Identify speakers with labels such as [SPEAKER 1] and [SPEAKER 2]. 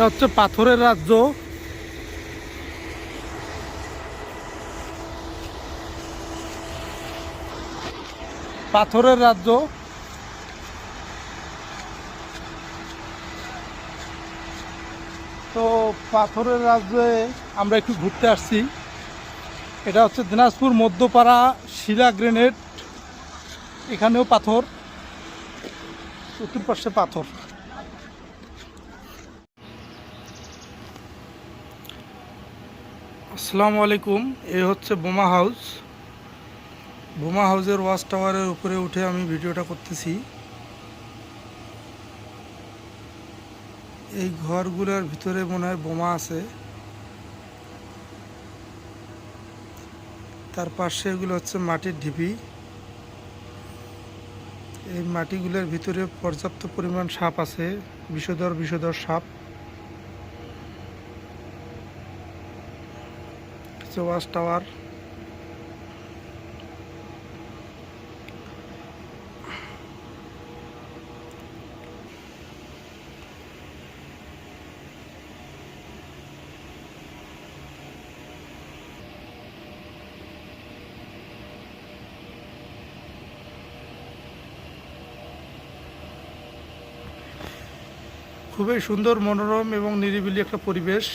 [SPEAKER 1] এটা হচ্ছে পাথরের রাজ্য। পাথরের রাজ্য। তো পাথরের রাজ্যে আমরা একটু ঘুরতে আসছি। এটা হচ্ছে দিনাজপুর মধ্যপাড়া শিলা গ্রেনেড। এখানেও পাথর চতুর্পাশে পাথর। আসসালামু আলাইকুম, এ হচ্ছে বোমা হাউস। বোমা হাউসের ওয়াচ টাওয়ারের উপরে উঠে আমি ভিডিওটা করতেছি। এই ঘরগুলোর ভিতরে মনে হয় বোমা আছে। তার পাশে এগুলো হচ্ছে মাটির ঢিপি এই মাটিগুলোর ভিতরে পর্যাপ্ত পরিমাণ সাপ আছে, বিষধর বিষধর সাপ। হচ্ছে ওয়াচ টাওয়ার। খুবই সুন্দর মনোরম এবং নিরিবিলি একটা পরিবেশ।